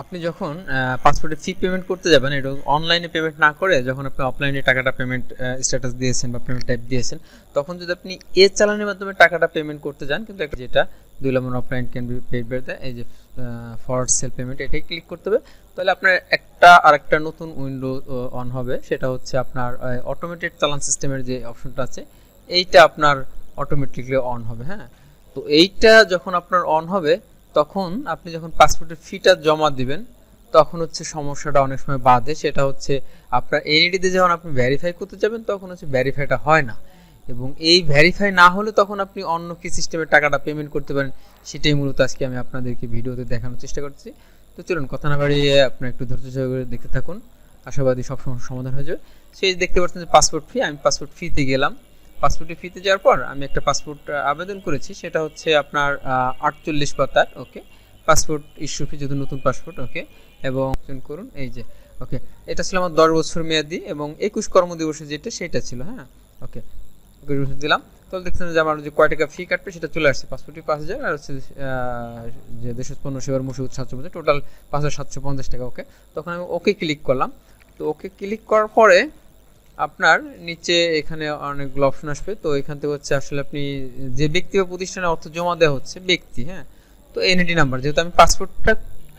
আপনি যখন পাসপোর্টে ফি পেমেন্ট করতে যাবেন, এটা অনলাইনে পেমেন্ট না করে যখন আপনি অফলাইনে টাকাটা পেমেন্ট স্ট্যাটাস দিয়েছেন বা পেমেন্ট টাইপ দিয়েছেন, তখন যদি আপনি এ চালানের মাধ্যমে টাকাটা পেমেন্ট করতে যান, কিন্তু একটা যেটা দুই নম্বর অফলাইন ক্যান বি পেড বেড়তে এই যে ফরওয়ার্ড সেল পেমেন্ট এটাই ক্লিক করতে হবে। তাহলে আপনার একটা আরেকটা নতুন উইন্ডো অন হবে, সেটা হচ্ছে আপনার অটোমেটেড চালান সিস্টেমের যে অপশনটা আছে, এইটা আপনার অটোমেটিকলি অন হবে হ্যাঁ? তো এইটা যখন আপনার অন হবে তখন আপনি যখন পাসপোর্টের ফিটা জমা দিবেন, তখন হচ্ছে সমস্যাটা অনেক সময় বাদে সেটা হচ্ছে আপনার এনইডিতে যখন আপনি ভেরিফাই করতে যাবেন, তখন হচ্ছে ভেরিফাইটা হয় না। এবং এই ভেরিফাই না হলে তখন আপনি অন্য কি সিস্টেমে টাকাটা পেমেন্ট করতে পারেন, সেটাই মূলত আজকে আমি আপনাদেরকে ভিডিওতে দেখানোর চেষ্টা করছি। তো চলুন, কথা না বাড়িয়ে আপনার একটু ধৈর্য সহকারে দেখতে থাকুন। আশাবাদী সব সমস্যার সমাধান হয়ে যাবে। সেই দেখতে পাচ্ছেন যে পাসপোর্ট ফি আমি পাসপোর্ট ফিতে গেলাম। পাসপোর্টের ফিতে যাওয়ার পর আমি একটা পাসপোর্ট আবেদন করেছি। সেটা হচ্ছে আপনার আটচল্লিশ পাতার ওকে পাসপোর্ট ইস্যু ফি যদি নতুন পাসপোর্ট ওকে এবং করুন, এই যে ওকে এটা ছিল আমার দশ বছর মেয়াদি এবং একুশ কর্মদিবসে যেটা, সেটা ছিল হ্যাঁ? ওকে বছর দিলাম। তাহলে দেখছেন যে আমার যে কয় টাকা ফি কাটবে, সেটা চলে আসছে। পাসপোর্টটি পাঁচ হাজার আর হচ্ছে যে দেশের পণ্য সেবার মুসুদ সাতশো পঞ্চাশ টোটাল পাঁচ হাজার সাতশো পঞ্চাশ টাকা ওকে তখন আমি ওকে ক্লিক করলাম। তো ওকে ক্লিক করার পরে আপনার নিচে এখানে অনেকগুলো অপশন আসবে। তো এখান থেকে হচ্ছে আসলে আপনি যে ব্যক্তি বা প্রতিষ্ঠানে অর্থ জমা দেওয়া হচ্ছে, ব্যক্তি হ্যাঁ? তো এনআইডি নাম্বার যেহেতু আমি পাসপোর্টটা,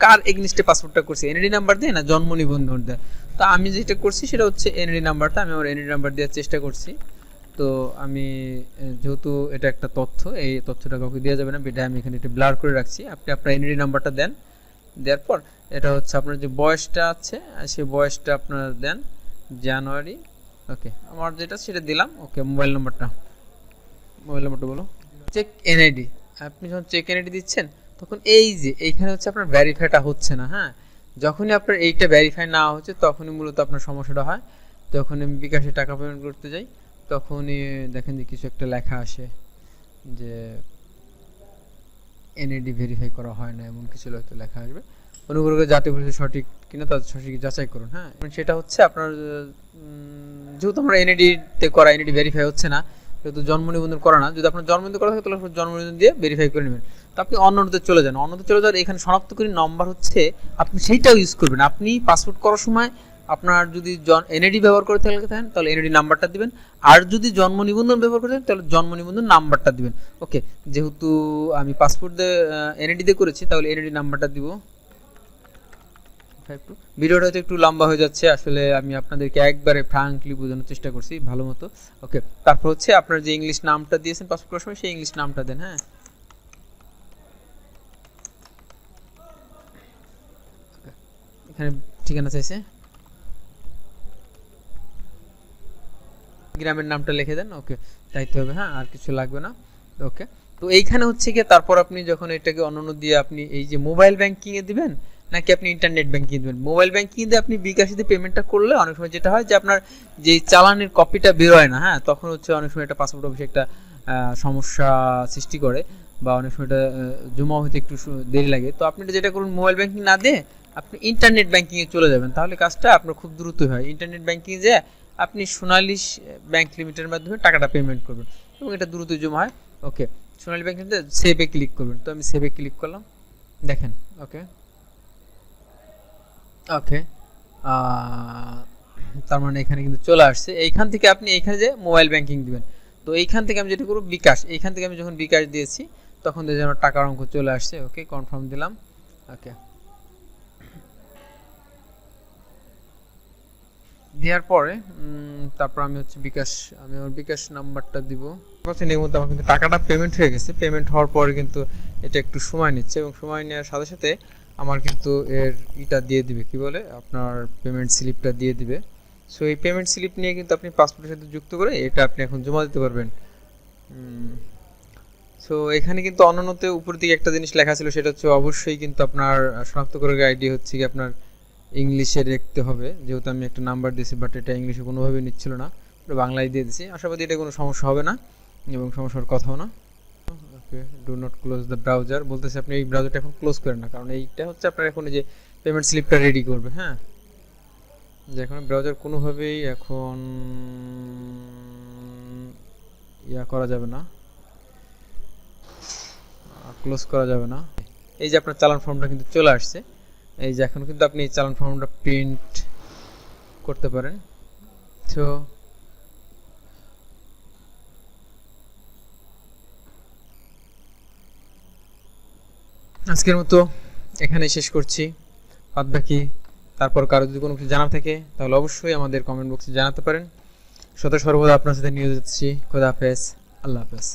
কার এগনিস্টে পাসপোর্টটা করছি? এনআইডি নাম্বার দিয়ে না? জন্ম নিবন্ধন দেয়। তো আমি যেটা করছি সেটা হচ্ছে এনআইডি নাম্বারটা আমি আমার এনআইডি নাম্বার দেওয়ার চেষ্টা করছি। তো আমি যেহেতু এটা একটা তথ্য, এই তথ্যটা কাউকে দেওয়া যাবে না এটা আমি এখানে একটু ব্লার করে রাখছি। আপনি আপনার এনআইডি নাম্বারটা দেন। দেওয়ার পর, এটা হচ্ছে আপনার যে বয়সটা আছে, সেই বয়সটা আপনারা দেন জানুয়ারি ওকে আমার যেটা সেটা দিলাম। ওকে মোবাইল নাম্বারটা মোবাইল নাম্বারটা বলো। চেক এনআইডি আপনি যখন চেক এনআইডি দিচ্ছেন তখন এই যে এইখানে হচ্ছে আপনার ভেরিফাইটা হচ্ছে না হ্যাঁ? যখনই আপনার এইটা ভেরিফাই না হচ্ছে তখনই মূলত আপনার সমস্যাটা হয়। তখন আমি বিকাশে টাকা পেমেন্ট করতে যাই। তখনই দেখেন যে কিছু একটা লেখা আসে যে এনআইডি ভেরিফাই করা হয় না এমন কিছু হয়তো লেখা আসবে। অনুগ্রহ করে যাতে করে সঠিক কিনা তার সঠিক যাচাই করুন হ্যাঁ? সেটা হচ্ছে আপনার যেহেতু আমরা এনআইডি তে করা এনআইডি ভেরিফাই হচ্ছে না, যেহেতু জন্ম নিবন্ধন করা না, যদি আপনার জন্ম নিবন্ধন করা থাকে, তাহলে জন্ম নিবন্ধন দিয়ে ভেরিফাই করে নেবেন। তো আপনি অন্যতে চলে যান। অন্যতে চলে যাওয়ার এখানে শনাক্তকারী নম্বর হচ্ছে, আপনি সেইটাও ইউজ করবেন। আপনি পাসপোর্ট করার সময় আপনার যদি এনআইডি ব্যবহার করে থাকেন তাহলে এনআইডি নাম্বারটা দিবেন। আর যদি জন্ম নিবন্ধন ব্যবহার করে থাকেন, তাহলে জন্ম নিবন্ধন নাম্বারটা দিবেন। ওকে যেহেতু আমি পাসপোর্ট দিয়ে দিয়ে করেছি, তাহলে এনআইডি নাম্বারটা দিব। একটু। ভিডিওটা হয়তো একটু লম্বা হয়ে যাচ্ছে, আসলে আমি আপনাদেরকে একবারে ফ্রাঙ্কলি বোঝানোর চেষ্টা করছি, ভালো মতো। ওকে তারপর হচ্ছে আপনার যে ইংলিশ নামটা দিয়েছেন পাসপোর্ট করার সময় সেই ইংলিশ নামটা দেন হ্যাঁ? এখানে ঠিকানা চাইছে। গ্রামের নামটা লিখে দেন ওকে চাইতে হবে হ্যাঁ আর কিছু লাগবে না ওকে তো এইখানে হচ্ছে কি তারপর আপনি যখন এটাকে অনন্য দিয়ে আপনি এই যে মোবাইল ব্যাংকিং এ দিবেন নাকি আপনি ইন্টারনেট ব্যাংকিং দিবেন মোবাইল ব্যাংকিং দিয়ে আপনি বিকাশিতে পেমেন্টটা করলে অনেক সময় যেটা হয় যে আপনার যে চালানের কপিটা বেরোয় না হ্যাঁ? তখন হচ্ছে অনেক সময় একটা পাসপোর্ট অফিসে একটা সমস্যা সৃষ্টি করে বা অনেক সময় এটা জমা হতে একটু দেরি লাগে। তো আপনি যেটা করুন মোবাইল ব্যাংকিং না দিয়ে আপনি ইন্টারনেট ব্যাংকিং এ চলে যাবেন। তাহলে কাজটা আপনার খুব দ্রুত হয়। ইন্টারনেট ব্যাংকিং যে আপনি সোনালী ব্যাংক লিমিটেডের মাধ্যমে টাকাটা পেমেন্ট করবেন এবং এটা দ্রুত জমা হয়। ওকে সোনালী ব্যাংক সেভে ক্লিক করবেন। তো আমি সেভে ক্লিক করলাম। দেখেন। ওকে ওকে তার মানে এখানে কিন্তু চলে আসছে। এইখান থেকে আপনি এইখানে যে মোবাইল ব্যাংকিং দিবেন, তো এইখান থেকে আমি যেটা করব বিকাশ, এইখান থেকে আমি যখন বিকাশ দিয়েছি, তখন দেখি আমার টাকার অঙ্ক চলে আসছে। ওকে কনফার্ম দিলাম। ওকে। দেওয়ার পরে তারপর আমি হচ্ছে বিকাশ, আমি আমার বিকাশ নাম্বারটা দিব। পাচ্ছেন এর মধ্যে আমার কিন্তু টাকাটা পেমেন্ট হয়ে গেছে। পেমেন্ট হওয়ার পরে কিন্তু এটা একটু সময় নিচ্ছে এবং সময় নেওয়ার সাথে সাথে আমার কিন্তু এর ইটা দিয়ে দিবে, কি বলে? আপনার পেমেন্ট স্লিপটা দিয়ে দিবে। সো এই পেমেন্ট স্লিপ নিয়ে কিন্তু আপনি পাসপোর্টের সাথে যুক্ত করে এটা আপনি এখন জমা দিতে পারবেন। সো এখানে কিন্তু অন্যান্যতে উপর দিকে একটা জিনিস লেখা ছিল, সেটা হচ্ছে অবশ্যই কিন্তু আপনার শনাক্তকরণের আইডি হচ্ছে কি আপনার ইংলিশে দেখতে হবে। যেহেতু আমি একটা নাম্বার দিয়েছি বাট এটা ইংলিশে কোনোভাবে নিচ্ছিল না। বাংলায় দিয়ে দিয়েছি। আশাবাদী এটা কোনো সমস্যা হবে না। এবং সমস্যার কথাও না। Okay do not close the browser বলতেছে আপনি এই ব্রাউজারটা এখন ক্লোজ করেন না, কারণ এইটা হচ্ছে আপনার এখন যে পেমেন্ট স্লিপটা রেডি করবে হ্যাঁ? যে এখন ব্রাউজার কোনোভাবেই এখন ইয়া করা যাবে না। ক্লোজ করা যাবে না। এই যে আপনার চালান ফর্মটা কিন্তু চলে আসছে। এই যে এখন কিন্তু আপনি চালান ফর্মটা প্রিন্ট করতে পারেন। তো আজকের মতো এখানে শেষ করছি। বাদ বাকি তারপর কারও যদি কোনো কিছু জানা থাকে, তাহলে অবশ্যই আমাদের কমেন্ট বক্সে জানাতে পারেন। শত সর্বদা আপনার সাথে নিয়ে যাচ্ছি খোদা হাফেজ। আল্লাহ হাফেজ।